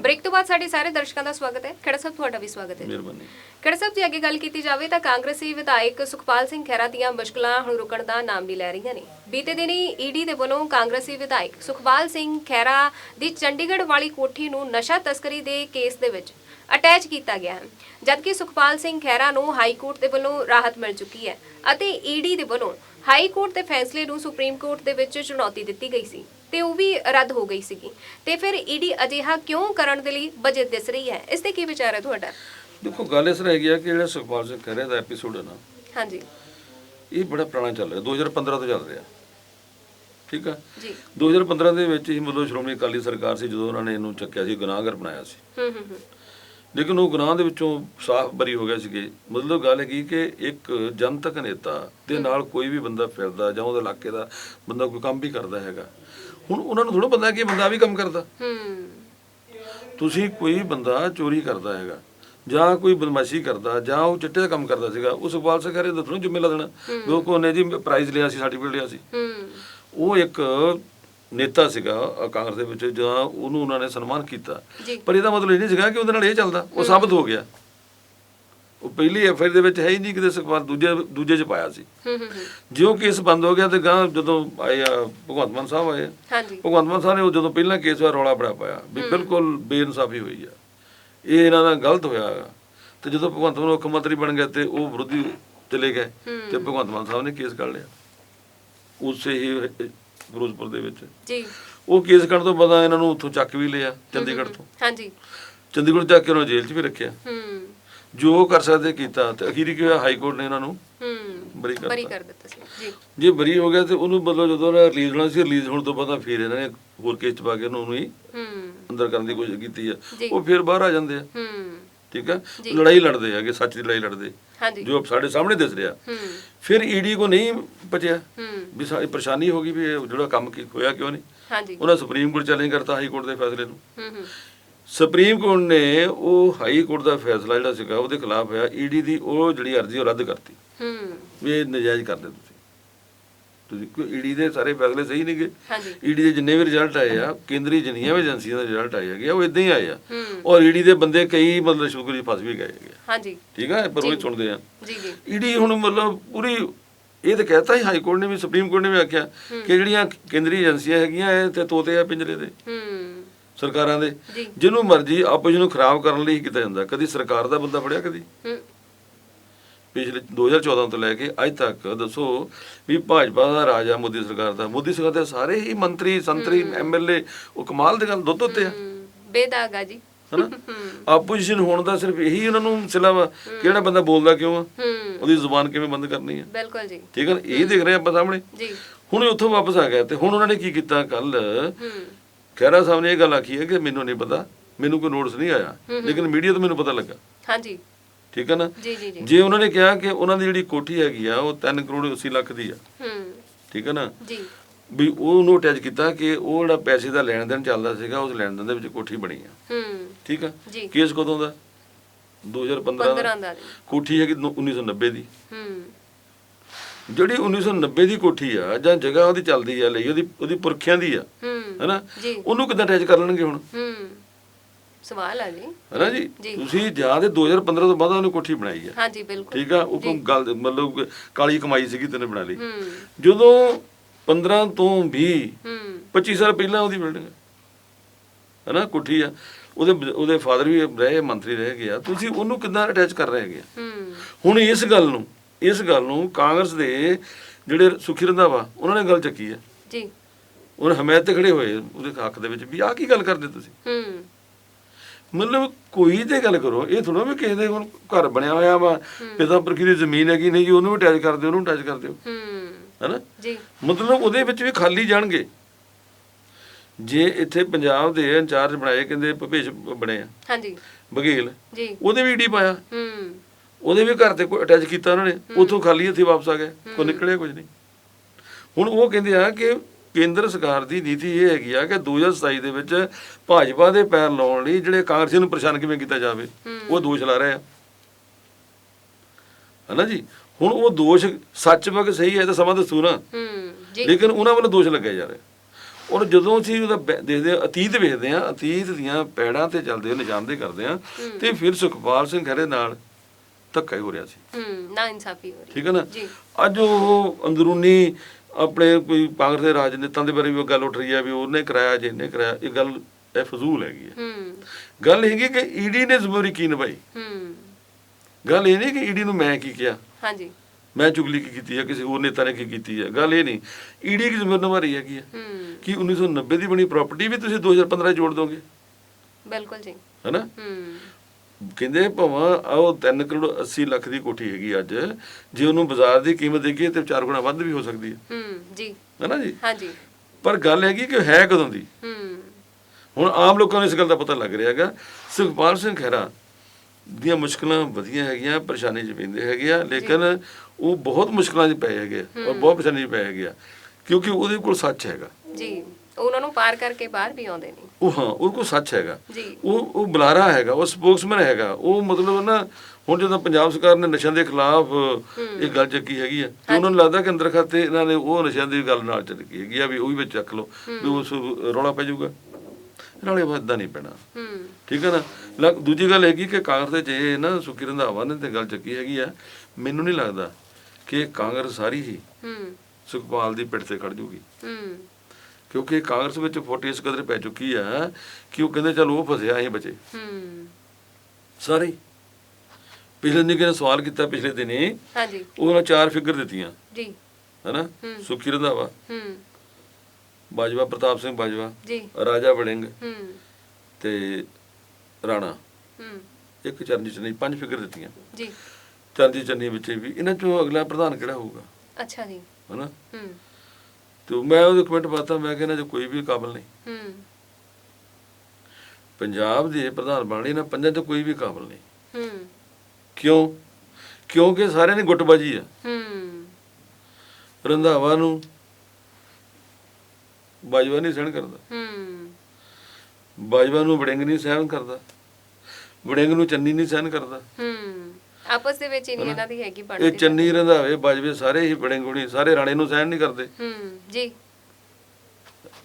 Break ਤੋਂ ਬਾਅਦ ਸਾਡੇ ਸਾਰੇ ਦਰਸ਼ਕਾਂ ਦਾ ਸਵਾਗਤ ਹੈ। ਖੜਾ ਸਾਹਿਬ ਤੁਹਾਡਾ ਵੀ ਸਵਾਗਤ ਹੈ। ਮਿਹਰਬਾਨੀ। ਖੜਾ ਸਾਹਿਬ ਜੀ ਅੱਗੇ ਗੱਲ ਕੀਤੀ ਜਾਵੇ ਤਾਂ ਕਾਂਗਰਸੀ ਵਿਧਾਇਕ ਸੁਖਪਾਲ ਸਿੰਘ ਖਹਿਰਾ ਦੀਆਂ ਮੁਸ਼ਕਲਾਂ ਹੁਣ ਰੁਕਣ ਦਾ ਨਾਮ ਨਹੀਂ ਲੈ ਰਹੀਆਂ ਨੇ। ਬੀਤੇ ਦਿਨੀ ਈਡੀ ਦੇ ਵੱਲੋਂ ਕਾਂਗਰਸੀ ਵਿਧਾਇਕ ਸੁਖਪਾਲ ਸਿੰਘ ਖਹਿਰਾ ਦੀ ਚੰਡੀਗੜ੍ਹ ਵਾਲੀ ਕੋਠੀ ਨੂੰ ਨਸ਼ਾ ਤਸਕਰੀ ਦੇ ਕੇਸ ਦੇ ਵਿੱਚ ਅਟੈਚ ਕੀਤਾ ਗਿਆ ਹੈ। ਜਦਕਿ ਸੁਖਪਾਲ ਸਿੰਘ ਖਹਿਰਾ ਨੂੰ ਹਾਈ ਕੋਰਟ ਦੇ ਵੱਲੋਂ ਰਾਹਤ ਮਿਲ ਚੁੱਕੀ ਹੈ ਅਤੇ ਈਡੀ ਦੇ ਵੱਲੋਂ ਹਾਈ ਕੋਰਟ ਦੇ ਫੈਸਲੇ ਨੂੰ ਸੁਪਰੀਮ ਕੋਰਟ ਦੇ ਵਿੱਚ ਚੁਣੌਤੀ ਦਿੱਤੀ ਗਈ ਸੀ। ਤੇ ਉਹ ਵੀ ਰੱਦ ਹੋ ਗਈ ਸੀਗੀ। ਤੇ ਫਿਰ ਈਡੀ ਅਜਿਹਾ ਕਿਉਂ ਕਰਨ ਦੇ ਲਈ ਬਜਟ ਦਿਸ ਰਹੀ ਹੈ? ਇਸ ਤੇ ਕੀ ਵਿਚਾਰ ਹੈ ਤੁਹਾਡਾ? ਦੇਖੋ ਗੱਲ ਇਸ ਤਰ੍ਹਾਂ ਹੈਗੀ ਆ ਕਿ ਜਿਹੜਾ ਸੁਖਪਾਲ ਸਿੰਘ ਖਹਿਰੇ ਦਾ ਐਪੀਸੋਡ ਹੈ ਨਾ ਹਾਂਜੀ। ਇਹ ਬੜਾ ਪੁਰਾਣਾ ਚੱਲ ਰਿਹਾ 2015 ਤੋਂ ਚੱਲ ਰਿਹਾ। ਠੀਕ ਆ? ਜੀ। 2015 ਦੇ ਵਿੱਚ ਹੀ ਮਤਲਬ ਸ਼੍ਰੋਮਣੀ ਅਕਾਲੀ ਸਰਕਾਰ ਸੀ ਜਦੋਂ ਉਹਨਾਂ ਨੇ ਇਹਨੂੰ ਚੱਕਿਆ ਸੀ ਗੁਨਾਹਗਰ ਬਣਾਇਆ ਸੀ। ਹੂੰ ਹੂੰ ਹੂੰ। ਲੇਕਿਨ ਉਹ ਗੁਨਾਹ ਦੇ ਵਿੱਚੋਂ ਸਾਫ਼ ਬਰੀ ਹੋ ਗਏ ਸੀਗੇ। ਮਤਲਬ ਗੱਲ ਹੈਗੀ ਕਿ ਇੱਕ ਜਨਤਕ ਨੇਤਾ ਦੇ ਨਾਲ ਕੋਈ ਵੀ ਬੰਦਾ ਫਿਰਦਾ ਜਾਂ ਉਹਦੇ ਇਲਾਕੇ ਦਾ ਬੰਦਾ ਕੋਈ ਕੰਮ ਵੀ ਕਰਦਾ ਹੈਗਾ ਹੁਣ ਉਹਨਾਂ ਨੂੰ ਥੋੜਾ ਪਤਾ ਕਿ ਇਹ ਬੰਦਾ ਵੀ ਕੰਮ ਕਰਦਾ। ਹੂੰ। ਤੁਸੀਂ ਕੋਈ ਬੰਦਾ ਚੋਰੀ ਕਰਦਾ ਹੈਗਾ ਜਾਂ ਕੋਈ ਬਦਮਾਸ਼ੀ ਕਰਦਾ ਜਾਂ ਉਹ ਚਿੱਟੇ ਦਾ ਕੰਮ ਕਰਦਾ ਸੀਗਾ ਉਹ ਸੁਖਪਾਲ ਸਿੰਘ ਖਰੇ ਦਾ ਤੁਹਾਨੂੰ ਜ਼ਿੰਮੇ ਲਾ ਦੇਣਾ। ਵੀ ਉਹ ਕੋਨੇ ਜੀ ਪ੍ਰਾਈਜ਼ ਲਿਆ ਸੀ ਸਰਟੀਫਿਕੇਟ ਲਿਆ ਸੀ। ਹੂੰ। ਉਹ ਇੱਕ ਨੇਤਾ ਸੀਗਾ ਕਾਂਗਰਸ ਦੇ ਵਿੱਚ ਜਾਂ ਉਹਨੂੰ ਉਹਨਾਂ ਨੇ ਸਨਮਾਨ ਕੀਤਾ। ਪਰ ਇਹਦਾ ਮਤਲਬ ਇਹ ਨਹੀਂ ਸੀਗਾ ਕਿ ਉਹਦੇ ਨਾਲ ਇਹ ਚੱਲਦਾ ਉਹ ਸਾਬਤ ਹੋ ਗਿਆ। ਉਹ ਪਹਿਲੀ ਐਫਆਈਆਰ ਦੇ ਵਿੱਚ ਹੈ ਹੀ ਨਹੀਂ ਕਿਤੇ ਸੁਖਪਾਲ ਦੂਜੇ ਦੂਜੇ ਚ ਪਾਇਆ ਸੀ। ਜਿਉਂ ਕੇਸ ਬੰਦ ਹੋ ਗਿਆ ਤੇ ਗਾਂ ਜਦੋਂ ਆਏ ਆ ਭਗਵੰਤ ਮਾਨ ਸਾਹਿਬ ਆਏ ਭਗਵੰਤ ਮਾਨ ਸਾਹਿਬ ਨੇ ਉਹ ਜਦੋਂ ਪਹਿਲਾਂ ਕੇਸ ਹੋਇਆ ਰੌਲਾ ਬੜਾ ਪਾਇਆ ਵੀ ਬਿਲਕੁਲ ਬੇਇਨਸਾਫੀ ਹੋਈ ਆ। ਇਹ ਇਹਨਾਂ ਦਾ ਗਲਤ ਹੋਇਆ। ਤੇ ਜਦੋਂ ਭਗਵੰਤ ਮਾਨ ਮੁੱਖ ਮੰਤਰੀ ਬਣ ਗਏ ਤੇ ਉਹ ਵਿਰੋਧੀ ਚਲੇ ਗਏ ਤੇ ਭਗਵੰਤ ਮਾਨ ਸਾਹਿਬ ਨੇ ਕੇਸ ਕੱਢ ਲਿਆ। ਉਸੇ ਹੀ ਫਿਰੋਜ਼ਪੁਰ ਦੇ ਵਿੱਚ। ਜੀ। ਉਹ ਕੇਸ ਕੱਢ ਤੋਂ ਬਾਅਦ ਇਹਨਾਂ ਨੂੰ ਉੱਥੋਂ ਚੱਕ ਵੀ ਲਿਆ ਚੰਡੀਗੜ੍ਹ ਤੋਂ। ਹਾਂਜੀ। ਚੰਡੀਗੜ੍ਹ ਚੱਕ ਕੇ ਉਹਨਾਂ ਜੇਲ੍ਹ 'ਚ ਵੀ ਰੱਖਿਆ। ਹੂੰ। ਜੋ ਕਰ ਸਕਦੇ ਕੀਤਾ ਤੇ ਅਖੀਰੀ ਕੀ ਹੋਇਆ? ਹਾਈ ਕੋਰਟ ਨੇ ਇਹਨਾਂ ਨੂੰ ਹੂੰ ਬਰੀ ਕਰ ਦਿੱਤਾ। ਸੀ ਜੀ। ਜੇ ਬਰੀ ਹੋ ਗਿਆ ਤੇ ਉਹਨੂੰ ਮਤਲਬ ਜਦੋਂ ਰਿਲੀਜ਼ ਹੋਣਾ ਸੀ ਰਿਲੀਜ਼ ਹੋਣ ਤੋਂ ਬਾਅਦ ਫਿਰ ਇਹਨਾਂ ਨੇ ਹੋਰ ਕੇਸ 'ਚ ਪਾ ਕੇ ਉਹਨੂੰ ਹੀ ਹੂੰ। ਅੰਦਰ ਕਰਨ ਦੀ ਕੋਸ਼ਿਸ਼ ਕੀਤੀ ਆ। ਉਹ ਫਿਰ ਬਾਹਰ ਆ ਜਾਂਦੇ ਆ। ਹੂੰ। ਠੀਕ ਆ। ਲੜਾਈ ਲੜਦੇ ਹੈਗੇ ਸੱਚ ਦੀ ਲੜਾਈ ਲੜਦੇ। ਹਾਂਜੀ। ਜੋ ਸਾਡੇ ਸਾਹਮਣੇ ਦਿਸ ਰਿਹਾ। ਹੂੰ। ਫਿਰ ਈਡੀ ਕੋ ਨਹੀਂ ਬਚਿਆ ਹੂੰ। ਵੀ ਸਾਡੀ ਪਰੇਸ਼ਾਨੀ ਹੋ ਗਈ ਵੀ ਇਹ ਜਿਹੜਾ ਕੰਮ ਕੀ ਹੋਇਆ ਕਿਉਂ ਨਹੀਂ? ਹਾਂਜੀ। ਉਹਨਾਂ ਸੁਪਰੀਮ ਕੋਰਟ ਚੈਲੰਜ ਕਰਤਾ ਹਾਈ ਕੋਰਟ ਦੇ ਫੈਸਲੇ ਨੂੰ। ਹੂੰ ਹੂੰ। ਸੁਪਰੀਮ ਕੋਰਟ ਨੇ ਉਹ ਹਾਈ ਕੋਰਟ ਦਾ ਫੈਸਲਾ ਜਿਹੜਾ ਸੀਗਾ ਉਹਦੇ ਖਿਲਾਫ ਹੋਇਆ। ਈਡੀ ਦੀ ਉਹ ਜਿਹੜੀ ਅਰਜ਼ੀ ਉਹ ਰੱਦ ਕਰਤੀ। ਹੂੰ। ਵੀ ਇਹ ਨਜਾਇਜ਼ ਕਰਦੇ ਤੁਸੀਂ ਤੁਸੀਂ ਕਿਉਂ ਈਡੀ ਦੇ ਸਾਰੇ ਫੈਸਲੇ ਸਹੀ ਨਹੀਂਗੇ ਹਾਂਜੀ। ਈਡੀ ਦੇ ਜਿੰਨੇ ਵੀ ਰਿਜ਼ਲਟ ਆਏ ਆ ਕੇਂਦਰੀ ਜਿੰਨੀਆਂ ਵੀ ਏਜੰਸੀਆਂ ਦੇ ਰਿਜ਼ਲਟ ਆਏ ਹੈਗੇ ਆ, ਉਹ ਇਦਾਂ ਹੀ ਆਏ ਆ। ਹੂੰ। ਔਰ ਈਡੀ ਦੇ ਬੰਦੇ ਕਈ ਮਤਲਬ ਸ਼ੁਕਰੀ ਫਸ ਵੀ ਗਏ। ਹਾਂਜੀ। ਠੀਕ ਆ? ਪਰ ਉਹ ਹੀ ਸੁਣਦੇ ਆ। ਜੀ ਜੀ। ਈਡੀ ਹੁਣ ਮਤਲਬ ਪੂਰੀ ਇਹ ਤਾਂ ਕਹਿਤਾ ਹੀ ਹਾਈ ਕੋਰਟ ਨੇ ਵੀ ਸੁਪਰੀਮ ਕੋਰਟ ਨੇ ਵੀ ਆਖਿਆ ਕਿ ਜਿਹੜੀਆਂ ਕੇਂਦਰੀ ਏਜੰਸੀਆਂ ਹੈਗੀਆਂ ਇਹ ਤੇ ਤੋਤੇ ਆ ਪਿੰਜਰੇ ਦੇ। ਹੂੰ। ਸਰਕਾਰਾਂ ਦੇ। ਜਿਹਨੂੰ ਮਰਜ਼ੀ ਆਪਸ ਨੂੰ ਖਰਾਬ ਕਰਨ ਲਈ ਕੀਤਾ ਜਾਂਦਾ ਕਦੀ ਸਰਕਾਰ ਦਾ ਬੰਦਾ ਫੜਿਆ ਕਦੀ? ਪਿਛਲੇ 2014 ਤੋਂ ਲੈ ਕੇ ਅੱਜ ਤੱਕ ਦੱਸੋ ਵੀ ਭਾਜਪਾ ਦਾ ਰਾਜ ਆ ਮੋਦੀ ਸਰਕਾਰ ਦਾ। ਮੋਦੀ ਸਰਕਾਰ ਦੇ ਸਾਰੇ ਹੀ ਮੰਤਰੀ ਸੰਤਰੀ ਐਮਐਲਏ ਉਹ ਕਮਾਲ ਦੀ ਗੱਲ ਦੁੱਧ ਉੱਤੇ ਆ। ਬੇਦਾਗਾ ਜੀ। ਹਨਾ? ਆਪੋਜੀਸ਼ਨ ਹੋਣ ਦਾ ਸਿਰਫ ਇਹੀ ਉਹਨਾਂ ਨੂੰ ਸਿਲਾ ਵਾ। ਕਿ ਜਿਹੜਾ ਬੰਦਾ ਬੋਲਦਾ ਕਿਉਂ ਆ? ਉਹਦੀ ਜ਼ੁਬਾਨ ਕਿਵੇਂ ਬੰਦ ਕਰਨੀ ਆ? ਬਿਲਕੁਲ ਜੀ। ਠੀਕ ਹੈ ਇਹ ਦੇਖ ਰਹੇ ਆਪਾਂ ਸਾਹਮਣੇ। ਜੀ। ਹੁਣ ਉੱਥੋਂ ਵਾਪਸ ਆ ਗਿਆ ਤੇ ਹੁਣ ਉਹਨਾਂ ਨੇ ਕੀ ਕੀਤਾ ਕੱਲ ਹੂੰ ਖਹਿਰਾ ਸਾਹਿਬ ਨੇ ਇਹ ਗੱਲ ਆਖੀ ਹੈ ਕਿ ਮੈਨੂੰ ਨਹੀਂ ਪਤਾ ਮੈਨੂੰ ਕੋਈ ਨੋਟਿਸ ਨਹੀਂ ਆਇਆ ਲੇਕਿਨ ਮੀਡੀਆ ਤੋਂ ਮੈਨੂੰ ਪਤਾ ਲੱਗਾ। ਹਾਂਜੀ। ਠੀਕ ਹੈ ਨਾ? ਜੀ ਜੀ ਜੀ। ਜੇ ਉਹਨਾਂ ਨੇ ਕਿਹਾ ਕਿ ਉਹਨਾਂ ਦੀ ਜਿਹੜੀ ਕੋਠੀ ਹੈਗੀ ਆ ਉਹ 3 ਕਰੋੜ 80 ਲੱਖ ਦੀ ਆ। ਹੂੰ। ਠੀਕ ਹੈ ਨਾ? ਜੀ। ਵੀ ਉਹਨੂੰ ਅਟੈਚ ਕੀਤਾ ਕਿ ਉਹ ਜਿਹੜਾ ਪੈਸੇ ਦਾ ਲੈਣ ਦੇਣ ਚੱਲਦਾ ਸੀਗਾ ਉਸ ਲੈਣ ਦੇਣ ਦੇ ਵਿੱਚ ਕੋਠੀ ਬਣੀ ਆ। ਹੂੰ। ਠੀਕ ਆ? ਕੇਸ ਕਦੋਂ ਦਾ? 2015 ਦਾ। 15 ਦਾ ਜੀ। ਕੋਠੀ ਹੈਗੀ ਨੌ- 1990 ਦੀ। ਹੂੰ। ਜਿਹੜੀ 1990 ਦੀ ਕੋਠੀ ਆ ਜਾਂ ਜਗ੍ਹਾ ਉਹਦੀ ਚੱਲਦੀ ਆ ਲਈ ਉਹਦੀ ਉਹਦੀ ਪੁਰਖਿਆਂ ਦੀ ਆ ਹੂੰ। ਹੈਨਾ? ਉਹਨੂੰ ਕਿੱਦਾਂ ਅਟੈਚ ਕਰ ਲੈਣਗੇ ਹੁਣ? ਹੂੰ। ਸਵਾਲ ਆ ਜੀ। ਹੈਨਾ। ਤੁਸੀਂ ਜਾਂ ਤੇ 2015 ਤੋਂ ਬਾਅਦ ਉਹਨੇ ਕੋਠੀ ਬਣਾਈ ਆ। ਹਾਂਜੀ ਬਿਲਕੁਲ। ਠੀਕ ਆ? ਉਹ ਕੋਈ ਗੱਲ ਮਤਲਬ ਕਾਲੀ ਕਮਾਈ ਸੀਗੀ ਤੈਨੇ ਬਣਾ ਲਈ। ਜਦੋਂ 15 ਤੋਂ 20 ਹੂੰ। 25 ਸਾਲ ਪਹਿਲਾਂ ਉਹਦੀ ਬਿਲਡਿੰਗ ਹੈ ਨਾ ਕੋਠੀ ਆ। ਉਹਦੇ ਉਹਦੇ ਫਾਦਰ ਵੀ ਰਹੇ ਮੰਤਰੀ ਰਹੇ ਗਿਆ ਤੁਸੀਂ ਉਹਨੂੰ ਕਿੱਦਾਂ ਅਟੈਚ ਕਰ ਰਹੇ ਹੈਗੇ ਆ? ਹੂੰ। ਹੁਣ ਇਸ ਗੱਲ ਨੂੰ ਇਸ ਗੱਲ ਨੂੰ ਕਾਂਗਰਸ ਦੇ ਜਿਹੜੇ ਸੁਖੀ ਰੰਧਾਵਾ ਉਹਨਾਂ ਨੇ ਗੱਲ ਚੱਕੀ ਹੈ ਜੀ। ਉਹਨਾਂ ਹਮਾਇਤ ਤੇ ਖੜੇ ਹੋਏ ਉਹਦੇ ਹੱਕ ਦੇ ਵਿੱਚ ਵੀ ਆਹ ਕੀ ਗੱਲ ਕਰਦੇ ਤੁਸੀਂ? ਹੂੰ। ਮਤਲਬ ਕੋਈ ਤੇ ਗੱਲ ਕਰੋ ਇਹ ਥੋੜਾ ਵੀ ਕਿਸੇ ਦੇ ਹੁਣ ਘਰ ਬਣਿਆ ਹੋਇਆ ਵਾ ਪਿਤਾ ਪੁਰਖੀ ਦੀ ਜ਼ਮੀਨ ਹੈਗੀ ਨਹੀਂ ਜੀ ਉਹਨੂੰ ਵੀ ਅਟੈਚ ਕਰ ਦਿਓ ਉਹਨੂੰ ਅਟੈਚ ਕਰ ਦਿਓ ਹੂੰ। ਹੈਨਾ? ਜੀ। ਮਤਲਬ ਉਹਦੇ ਵਿੱਚ ਵੀ ਖਾਲੀ ਜਾਣਗੇ। ਜੇ ਇੱਥੇ ਪੰਜਾਬ ਦੇ ਇੰਚਾਰਜ ਬਣਾਏ ਕਹਿੰਦੇ ਭਪੇਸ਼ ਬਣੇ ਆ ਹਾਂਜੀ। ਬਘੇਲ ਜੀ। ਉਹਦੇ ਵੀ ਈਡੀ ਪਾਇਆ। ਹੂੰ। ਉਹਦੇ ਵੀ ਘਰ ਤੇ ਕੋਈ ਅਟੈਚ ਕੀਤਾ ਉਹਨਾਂ ਨੇ ਉਥੋਂ ਖਾਲੀ ਹੱਥੀ ਵਾਪਸ ਆ ਗਏ ਕੋਈ ਨਿਕਲਿਆ ਕੁਝ ਨਹੀਂ। ਹੁਣ ਉਹ ਕਹਿੰਦੇ ਆ ਕਿ ਕੇਂਦਰ ਸਰਕਾਰ ਦੀ ਨੀਤੀ ਇਹ ਹੈਗੀ ਆ ਕਿ 2027 ਦੇ ਵਿੱਚ ਭਾਜਪਾ ਦੇ ਪੈਰ ਲਾਉਣ ਲਈ ਜਿਹੜੇ ਕਾਂਗਰਸੀ ਨੂੰ ਪਰੇਸ਼ਾਨ ਕਿਵੇਂ ਕੀਤਾ ਜਾਵੇ ਉਹ ਦੋਸ਼ ਲਾ ਰਹੇ ਆ। ਹਨਾ ਜੀ? ਹੁਣ ਉਹ ਦੋਸ਼ ਸੱਚ ਵਗ ਸਹੀ ਹੈ ਤਾਂ ਸਮਾਂ ਦੱਸੂ ਨਾ। ਲੇਕਿਨ ਉਹਨਾਂ ਵੱਲੋਂ ਦੋਸ਼ ਲੱਗਿਆ ਜਾ ਰਿਹਾ। ਔਰ ਜਦੋਂ ਅਸੀਂ ਉਹਦਾ ਦੇਖਦੇ ਹਾਂ ਅਤੀਤ ਵੇਖਦੇ ਹਾਂ ਅਤੀਤ ਦੀਆਂ ਪੈੜਾਂ ਤੇ ਚੱਲਦੇ ਨਿਸ਼ਾਨਦੇ ਕਰਦੇ ਹਾਂ। ਤੇ ਫਿਰ ਸੁਖਪਾਲ ਸਿੰਘ ਖਹਿਰੇ ਨਾਲ ਧੱਕਾ ਹੀ ਹੋ ਰਿਹਾ ਸੀ। ਹੂੰ ਨਾ ਇਨਸਾਫੀ ਹੋ ਰਹੀ। ਠੀਕ ਹੈ ਨਾ? ਜੀ। ਅੱਜ ਉਹ ਅੰਦਰੂਨੀ ਆਪਣੇ ਕੋਈ ਕਾਂਗਰਸ ਦੇ ਰਾਜਨੇਤਾਵਾਂ ਦੇ ਬਾਰੇ ਵੀ ਉਹ ਗੱਲ ਉੱਠ ਰਹੀ ਹੈ ਵੀ ਉਹਨੇ ਕਰਾਇਆ ਜੇ ਇਹਨੇ ਕਰਾਇਆ ਇਹ ਗੱਲ ਇਹ ਫਜ਼ੂਲ ਹੈਗੀ ਹੈ। ਹੂੰ। ਗੱਲ ਹੈਗੀ ਕਿ ਈਡੀ ਨੇ ਜ਼ਿੰਮੇਵਾਰੀ ਕੀ ਨਿਭਾਈ? ਹੂੰ। ਗੱਲ ਇਹ ਨਹੀਂ ਕਿ ਈਡੀ ਨੂੰ ਮੈਂ ਕੀ ਕਿਹਾ? ਹਾਂਜੀ। ਮੈਂ ਚੁਗਲੀ ਕੀ ਕੀਤੀ ਹੈ? ਕਿਸੇ ਹੋਰ ਨੇਤਾ ਨੇ ਕੀ ਕੀਤੀ ਹੈ? ਗੱਲ ਇਹ ਨਹੀਂ। ਈਡੀ ਦੀ ਜ਼ਿੰਮੇਵਾਰੀ ਹੈਗੀ ਹੈ। ਕਿ 1990 ਦੀ ਬਣੀ ਪ੍ਰਾਪਰਟੀ ਵੀ ਤੁਸੀਂ 2015 'ਚ ਜੋੜ ਦੋਗੇ? ਬਿਲਕੁਲ ਜੀ। ਹੈਨਾ ਕਹਿੰਦੇ ਭਾਵੇਂ ਉਹ 3 ਕਰੋੜ 80 ਲੱਖ ਦੀ ਕੋਠੀ ਹੈਗੀ ਅੱਜ। ਜੇ ਉਹਨੂੰ ਬਾਜ਼ਾਰ ਦੀ ਕੀਮਤ ਦੇਖੀਏ ਤੇ 4 ਗੁਣਾ ਵੱਧ ਵੀ ਹੋ ਸਕਦੀ ਹੈ। ਹੂੰ ਜੀ। ਹੈਨਾ ਜੀ? ਹਾਂਜੀ। ਪਰ ਗੱਲ ਹੈਗੀ ਕਿ ਹੈ ਕਦੋਂ ਦੀ? ਹੂੰ। ਹੁਣ ਆਮ ਲੋਕਾਂ ਨੂੰ ਇਸ ਗੱਲ ਦਾ ਪਤਾ ਲੱਗ ਰਿਹਾ ਹੈਗਾ। ਸੁਖਪਾਲ ਸਿੰਘ ਖਹਿਰਾ ਦੀਆਂ ਮੁਸ਼ਕਲਾਂ ਵਧੀਆਂ ਹੈਗੀਆਂ ਪਰੇਸ਼ਾਨੀ ਚ ਪੈਂਦੇ ਹੈਗੇ ਆ ਲੇਕਿਨ ਉਹ ਬਹੁਤ ਮੁਸ਼ਕਲਾਂ 'ਚ ਪਏ ਹੈਗੇ ਆ ਔਰ ਬਹੁਤ ਪਰੇਸ਼ਾਨੀ 'ਚ ਪਏ ਹੈਗੇ ਆ। ਕਿਉਂਕਿ ਉਹਦੇ ਕੋਲ ਸੱਚ ਹੈਗਾ। ਜੀ। ਉਹਨਾਂ ਨੂੰ ਪਾਰ ਕਰਕੇ ਬਾਹਰ ਵੀ ਆਉਂਦੇ ਨੇ। ਉਹ ਹਾਂ ਉਹਦੇ ਕੋਲ ਸੱਚ ਹੈਗਾ। ਉਹ ਉਹ ਬੁਲਾਰਾ ਹੈਗਾ ਉਹ ਸਪੋਕਸਮੈਨ ਹੈਗਾ। ਉਹ ਮਤਲਬ ਨਾ ਹੁਣ ਜਦੋਂ ਪੰਜਾਬ ਸਰਕਾਰ ਨੇ ਨਸ਼ਿਆਂ ਦੇ ਖਿਲਾਫ ਇਹ ਗੱਲ ਚੱਕੀ ਹੈਗੀ ਆ ਤੇ ਉਹਨਾਂ ਨੂੰ ਲੱਗਦਾ ਕਿ ਅੰਦਰ ਖਾਤੇ ਇਹਨਾਂ ਨੇ ਉਹ ਨਸ਼ਿਆਂ ਦੀ ਗੱਲ ਨਾਲ ਚੱਕੀ ਹੈਗੀ ਆ ਵੀ ਉਹ ਵੀ ਵਿੱਚ ਚੱਕ ਲਓ ਵੀ ਉਸ ਰੌਲਾ ਪੈ ਜਾਊਗਾ। ਰੌਲੇ ਵੱਧਦਾ ਨਹੀਂ ਪੈਣਾ। ਹੂੰ। ਠੀਕ ਹੈ ਨਾ? ਦੂਜੀ ਗੱਲ ਹੈਗੀ ਕਿ ਕਾਂਗਰਸ ਦੇ ਜੇ ਨਾ ਸੁਖੀ ਰੰਧਾਵਾ ਨੇ ਤੇ ਗੱਲ ਚੱਕੀ ਹੈਗੀ ਆ ਮੈਨੂੰ ਨਹੀਂ ਲੱਗਦਾ ਕਿ ਕਾਂਗਰਸ ਸਾਰੀ ਹੀ ਹੂੰ। ਸੁਖਪਾਲ ਦੀ ਪਿੱਠ ਤੇ ਖੜ ਜੂਗੀ। ਹੂੰ। ਕਿਉਂਕਿ ਕਾਂਗਰਸ ਵਿੱਚ ਫੋਟੀ ਇਸ ਕਦਰ ਪੈ ਚੁੱਕੀ ਆ ਕਿ ਉਹ ਕਹਿੰਦੇ ਚਲ ਉਹ ਫਸਿਆ ਅਸੀਂ ਬਚੇ। ਹੂੰ। ਸਾਰੇ। ਪਿਛਲੇ ਦਿਨ ਨੇ ਸਵਾਲ ਕੀਤਾ ਪਿਛਲੇ ਦਿਨੇ ਹਾਂਜੀ। ਉਹਨਾਂ ਚਾਰ ਫਿਗਰ ਦਿੱਤੀਆਂ। ਜੀ। ਹੈਨਾ। ਸੁਖੀ ਰੰਧਾਵਾ। ਹੂੰ। ਬਾਜਵਾ ਪ੍ਰਤਾਪ ਸਿੰਘ ਬਾਜਵਾ। ਜੀ। ਰਾਜਾ ਵੜਿੰਗ। ਹੂੰ। ਤੇ ਰਾਣਾ। ਹੂੰ। ਇੱਕ ਚਰਨਜੀਤ ਚੰਨੀ ਪੰਜ ਫਿਗਰ ਦਿੱਤੀਆਂ। ਜੀ। ਚਰਨਜੀਤ ਚੰਨੀ ਵਿੱਚ ਵੀ। ਇਹਨਾਂ ਚੋਂ ਅਗਲਾ ਪ੍ਰਧਾਨ ਕਿਹੜਾ ਹੋਊਗਾ? ਅੱਛਾ ਜੀ। ਹੈਨਾ? ਹੂੰ। ਤੇ ਮੈਂ ਉਹਦੇ ਕਮੈਂਟ ਪਾਤਾ ਮੈਂ ਕਹਿੰਦਾ ਜੇ ਕੋਈ ਵੀ ਕਾਬਲ ਨਹੀਂ। ਹੂੰ। ਪੰਜਾਬ ਦੇ ਪ੍ਰਧਾਨ ਬਣਨੇ ਨਾ ਪੰਜਾਂ ਤੋਂ ਕੋਈ ਵੀ ਕਾਬਲ ਨਹੀਂ। ਹੂੰ। ਕਿਉਂ? ਕਿਉਂਕਿ ਸਾਰਿਆਂ ਦੀ ਗੁੱਟਬਾਜੀ ਆ। ਹੂੰ। ਰੰਧਾਵਾ ਨੂੰ ਬਾਜਵਾ ਨਹੀਂ ਸਹਿਣ ਕਰਦਾ। ਹੂੰ। ਬਾਜਵਾ ਨੂੰ ਵੜਿੰਗ ਨਹੀਂ ਸਹਿਣ ਕਰਦਾ। ਵੜਿੰਗ ਨੂੰ ਚੰਨੀ ਨਹੀਂ ਸਹਿਣ ਕਰਦਾ। ਹੂੰ। ਆਪਸ ਦੇ ਵਿੱਚ ਹੀ ਨਹੀਂ ਇਹਨਾਂ ਦੀ ਹੈਗੀ ਇਹ ਬਣਦੀ। ਚੰਨੀ ਰੰਧਾਵੇ ਬਾਜਵੇ ਸਾਰੇ ਹੀ ਵੜਿੰਗ ਹੁਣੀ ਸਾਰੇ ਰਾਣੇ ਨੂੰ ਸਹਿਣ ਨਹੀਂ ਕਰਦੇ। ਹੂੰ ਜੀ।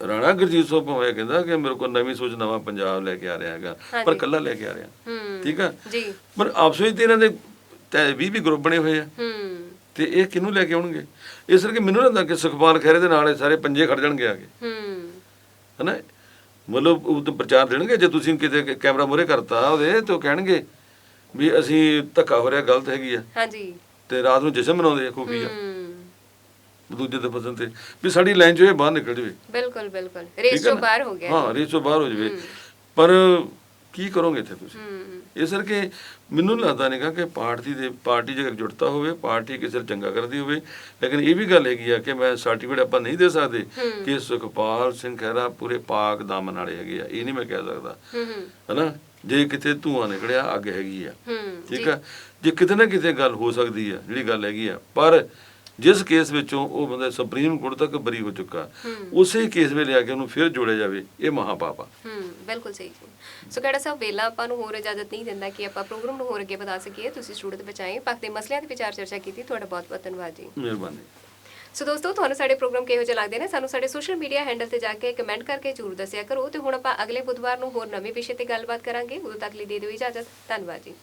ਰਾਣਾ ਗੁਰਜੀਤ ਸਿੰਘ ਭਾਵੇਂ ਕਹਿੰਦਾ ਕਿ ਮੇਰੇ ਕੋਲ ਨਵੀਂ ਸੋਚ ਨਵਾਂ ਪੰਜਾਬ ਲੈ ਕੇ ਆ ਰਿਹਾ ਹੈਗਾ ਪਰ। ਕੱਲਾ ਲੈ ਕੇ ਆ ਰਿਹਾ। ਹੂੰ ਠੀਕ ਆ? ਜੀ। ਪਰ ਆਪਸ ਵਿੱਚ ਇਹਨਾਂ ਦੇ 20 ਵੀ ਗਰੁੱਪ ਬਣੇ ਹੋਏ ਆ। ਹੂੰ। ਤੇ ਇਹ ਕਿਹਨੂੰ ਲੈ ਕੇ ਆਉਣਗੇ? ਇਸ ਕਰਕੇ ਮੈਨੂੰ ਲੱਗਦਾ ਕਿ ਸੁਖਪਾਲ ਖਹਿਰੇ ਦੇ ਨਾਲ ਇਹ ਸਾਰੇ ਪੰਜੇ ਖੜ ਜਾਣਗੇ ਆਗੇ ਹੂੰ। ਹਨਾ? ਮਤਲਬ ਉਹ ਤਾਂ ਪ੍ਰਚਾਰ ਦੇਣਗੇ ਜੇ ਤੁਸੀਂ ਕਿਤੇ ਕੈਮਰਾ ਮੂਹਰੇ ਕਰਤਾ ਉਹਦੇ ਤੇ ਉਹ ਕਹਿਣਗੇ ਵੀ ਅਸੀਂ ਧੱਕਾ ਹੋ ਰਿਹਾ ਗਲਤ ਹੈਗੀ ਆ। ਹਾਂਜੀ। ਤੇ ਰਾਤ ਨੂੰ ਜਸ਼ਨ ਮਨਾਉਂਦੇ ਆ ਖੂਫੀ ਆ। ਹੂੰ। ਦੂਜੇ ਦੇ ਫਸਣ ਤੇ। ਵੀ ਸਾਡੀ ਲਾਈਨ ਚੋਂ ਇਹ ਬਾਹਰ ਨਿਕਲ ਜਵੇ। ਬਿਲਕੁਲ ਬਿਲਕੁਲ। ਰੇਸ ਤੋਂ? ਬਾਹਰ ਹੋ ਗਿਆ। ਹਾਂ ਰੇਸ ਤੋਂ ਬਾਹਰ ਹੋ ਜਵੇ। ਪਰ ਕੀ ਕਰੋਗੇ ਇੱਥੇ ਤੁਸੀਂ? ਹੂੰ ਇਸ ਕਰਕੇ ਮੈਨੂੰ ਲੱਗਦਾ ਨਹੀਂਗਾ ਕਿ ਪਾਰਟੀ ਦੇ ਪਾਰਟੀ ਜੇਕਰ ਜੁੜਤਾ ਹੋਵੇ ਪਾਰਟੀ ਕਿਸੇ ਚੰਗਾ ਕਰਦੀ ਹੋਵੇ ਲੇਕਿਨ ਇਹ ਵੀ ਗੱਲ ਹੈਗੀ ਆ ਕਿ ਮੈਂ ਸਰਟੀਫਿਕੇਟ ਆਪਾਂ ਨਹੀਂ ਦੇ ਸਕਦੇ ਕਿ ਸੁਖਪਾਲ ਸਿੰਘ ਖਹਿਰਾ ਪੂਰੇ ਪਾਕ ਦਾਮਨ ਵਾਲੇ ਹੈਗੇ ਆ। ਇਹ ਨਹੀਂ ਮੈਂ ਕਹਿ ਸਕਦਾ। ਹਨਾ? ਜੇ ਕਿਤੇ ਧੂਆਂ ਨਿਕਲਿਆ ਅੱਗ ਹੈਗੀ ਆ। ਠੀਕ ਆ? ਜੇ ਕਿਤੇ ਨਾ ਕਿਤੇ ਗੱਲ ਹੋ ਸਕਦੀ ਆ ਜਿਹੜੀ ਗੱਲ ਹੈਗੀ ਆ। ਪਰ ਜਿਸ ਕੇਸ ਵਿੱਚੋਂ ਉਹ ਬੰਦਾ ਸੁਪਰੀਮ ਕੋਰਟ ਤੱਕ ਬਰੀ ਹੋ ਚੁੱਕਾ ਉਸੇ ਕੇਸ ਵਿੱਚ ਲਿਆ ਕੇ ਉਹਨੂੰ ਫਿਰ ਜੋੜਿਆ ਜਾਵੇ ਇਹ ਮਹਾਪਾਪ ਆ। ਹੂੰ ਬਿਲਕੁਲ ਸਹੀ ਸੋ ਕਿਹੜਾ ਸਾਹਿਬ ਵੇਲਾ ਆਪਾਂ ਨੂੰ ਹੋਰ ਇਜਾਜ਼ਤ ਨਹੀਂ ਦਿੰਦਾ ਕਿ ਆਪਾਂ ਪ੍ਰੋਗਰਾਮ ਨੂੰ ਹੋਰ ਅੱਗੇ ਵਧਾ ਸਕੀਏ ਤੁਸੀਂ ਸਟੂਡੀਓ ਦੇ ਬਚਾਏ ਪੱਕ ਦੇ ਮਸਲਿਆਂ ਦੀ ਵਿਚਾਰ ਚਰਚਾ ਕੀਤੀ ਤੁਹਾਡਾ ਬਹੁਤ ਬਹੁਤ ਧੰਨਵਾਦ ਜੀ। ਮਿਹਰਬਾਨੀ। ਸੋ ਦੋਸਤੋ, ਤੁਹਾਨੂੰ ਸਾਡੇ ਪ੍ਰੋਗਰਾਮ ਕਿਹੋ ਜਿਹਾ ਲੱਗਦੇ ਨੇ? ਸਾਨੂੰ ਸਾਡੇ ਸੋਸ਼ਲ ਮੀਡੀਆ ਹੈਂਡਲ ਤੇ ਜਾ ਕੇ ਕਮੈਂਟ ਕਰਕੇ ਜ਼ਰੂਰ ਦੱਸਿਆ ਕਰੋ ਤੇ ਹੁਣ ਆਪਾਂ ਅਗਲੇ ਬੁੱਧਵਾਰ ਨੂੰ ਹੋਰ ਨਵੇਂ ਵਿਸ਼ੇ ਤੇ ਗੱਲਬਾਤ ਕਰਾਂਗੇ। ਉਦੋਂ ਤੱਕ ਲਈ ਦੇ ਦਿਓ ਇਜਾਜ਼ਤ। ਧੰਨਵਾਦ ਜੀ।